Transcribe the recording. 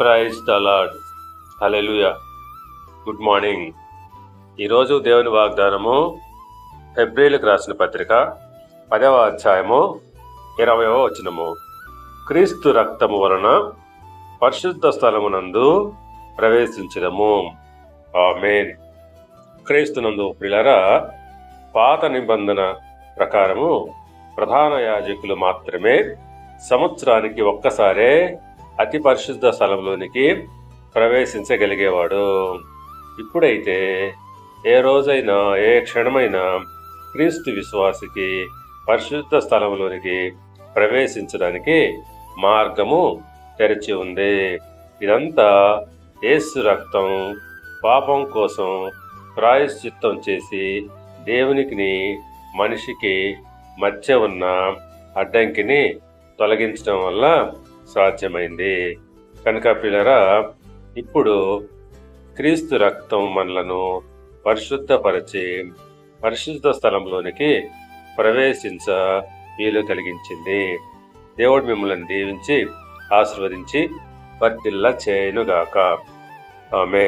Praise the lord hallelujah good morning. ఈరోజు దేవుని వాగ్దానము ఫిబ్రిలకు రాసిన పత్రిక పదవ అధ్యాయము ఇరవయవ వచనము. క్రీస్తు రక్తము వలన పరిశుద్ధ స్థలమునందు ప్రవేశించడము. ఆమేన్. క్రీస్తునందు పిల్లరా పాత నిబంధన ప్రకారము ప్రధాన యాజకులు మాత్రమే సంవత్సరానికి ఒక్కసారే అతి పరిశుద్ధ స్థలంలోనికి ప్రవేశించగలిగేవాడు. ఇప్పుడైతే ఏ రోజైనా ఏ క్షణమైనా క్రీస్తు విశ్వాసికి పరిశుద్ధ స్థలంలోనికి ప్రవేశించడానికి మార్గము తెరిచి ఉంది. ఇదంతా యేసు రక్తం పాపం కోసం ప్రాయశ్చిత్తం చేసి దేవునికి మనిషికి మధ్య ఉన్న అడ్డంకిని తొలగించడం వల్ల సాధ్యమైంది. కనుక పిల్లరా ఇప్పుడు క్రీస్తు రక్తం మనలను పరిశుద్ధపరిచి పరిశుద్ధ స్థలంలోనికి ప్రవేశించ వీలు కలిగించింది. దేవుడు మిమ్మల్ని దీవించి ఆశీర్వదించి వర్దిల్లా చేయనుగాక ఆమె